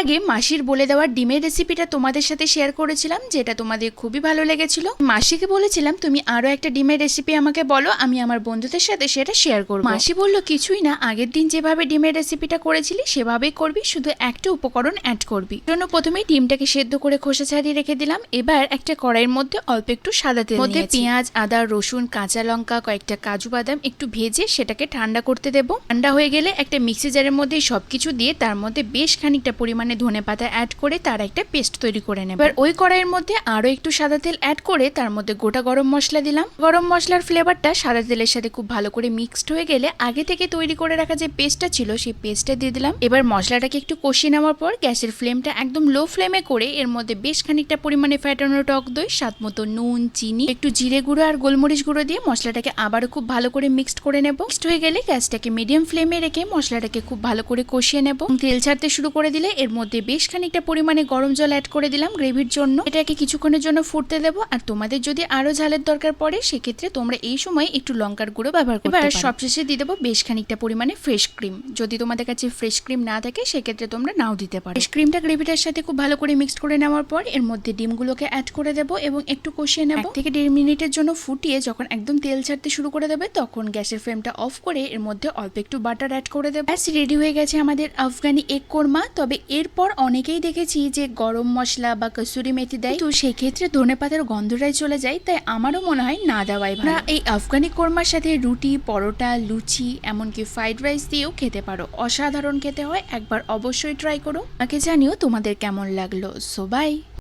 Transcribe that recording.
আগে মাসির বলে দেওয়া ডিমের রেসিপিটা তোমাদের সাথে শেয়ার করেছিলাম যেটা তোমাদের খুবই ভালো লেগেছিল। মাসিকে বলেছিলাম তুমি আরও একটা ডিমের রেসিপি আমাকে বলো আমি আমার বন্ধুদের সাথে সেটা শেয়ার করব। মাসি বলল কিছুই না আগের দিন যেভাবে ডিমের রেসিপিটা করেছিলি সেভাবেই করবি শুধু একটা উপকরণ অ্যাড করবি। জন্য প্রথমে ডিমটাকে সেদ্ধ করে খোসা ছাড়িয়ে রেখে দিলাম। এবার একটা কড়াইয়ের মধ্যে অল্প একটু সাদা তেল মধ্যে পেঁয়াজ আদা রসুন কাঁচা লঙ্কা কয়েকটা কাজু বাদাম একটু ভেজে সেটাকে ঠান্ডা করতে দেবো। ঠান্ডা হয়ে গেলে একটা মিক্সি জারের মধ্যে সবকিছু দিয়ে তার মধ্যে বেশ খানিকটা পরিমাণে ধনে পাতা অ্যাড করে তার একটা পেস্ট তৈরি করে নেব। এবার ওই কড়াইয়ের মধ্যে আরও একটু সাদা তেল অ্যাড করে তার মধ্যে গোটা গরম মশলা দিলাম। গরম মশলার ফ্লেভারটা সাদা তেলের সাথে খুব ভালো করে মিক্সড হয়ে গেলে আগে থেকে তৈরি করে রাখা যে পেস্টটা ছিল সেই পেস্টটা দিয়ে দিলাম। এবার মশলাটাকে একটু কষিয়ে নেওয়ার পর গ্যাসের ফ্লেমটা একদম লো ফ্লেমে করে এর মধ্যে বেশ খানিকটা পরিমাণে ফ্যাটানো টক দই, স্বাদ মতো নুন, চিনি, একটু জিরে গুঁড়ো আর গোলমরিচ গুঁড়ো দিয়ে মশলাটাকে আবারও খুব ভালো করে মিক্সড করে নেব। মিক্সড হয়ে গেলে গ্যাসটাকে মিডিয়াম ফ্লেমে রেখে মশলাটাকে খুব ভালো করে কষিয়ে নেব। তেল ছাড়তে শুরু করে দিলে এর মধ্যে বেশ খানিকটা পরিমাণে গরম জল অ্যাড করে দিলাম গ্রেভির জন্য। এটাকে কিছুক্ষণের জন্য ফুটতে দেবো। আর তোমাদের যদি আরও ঝালের দরকার পড়ে সেক্ষেত্রে তোমরা এই সময় একটু লঙ্কার গুঁড়ো ব্যবহার করতে পারো। সবশেষে দিয়ে দেবো বেশ খানিকটা পরিমাণে ফ্রেশ ক্রিম যদি তোমাদের কাছে ফ্রেশ ক্রিম না থাকে সেক্ষেত্রে তোমরা নাও দিতে পারো। ফ্রেশ ক্রিমটা গ্রেভিটার সাথে খুব ভালো করে মিক্সড করে নেওয়ার পর এর মধ্যে ডিমগুলোকে অ্যাড করে দেবো এবং একটু কষিয়ে নেব। থেকে দেড় মিনিটের জন্য ফুটিয়ে যখন একদম তেল ছাড়তে শুরু করে দেবে তখন গ্যাসের ফ্লেমটা অফ করে এর মধ্যে অল্প একটু বাটার অ্যাড করে দেবে। ব্যাস রেডি হয়ে গেছে আমাদের আফগানি এগ কোরমা। তবে এরপর অনেকেই দেখেছি যে গরম মশলা বা কসুরি মেথি দেয়। তো সেক্ষেত্রে ধনে পাতার গন্ধটাই চলে যায়, তাই আমারও মনে হয় না দেওয়াই ভালো। এই আফগানি কোরমার সাথে রুটি, পরোটা, লুচি, এমনকি ফ্রাইড রাইস দিয়েও খেতে পারো। অসাধারণ খেতে হয়, একবার অবশ্যই ট্রাই করো। আমাকে জানিও তোমাদের কেমন লাগল। So bye.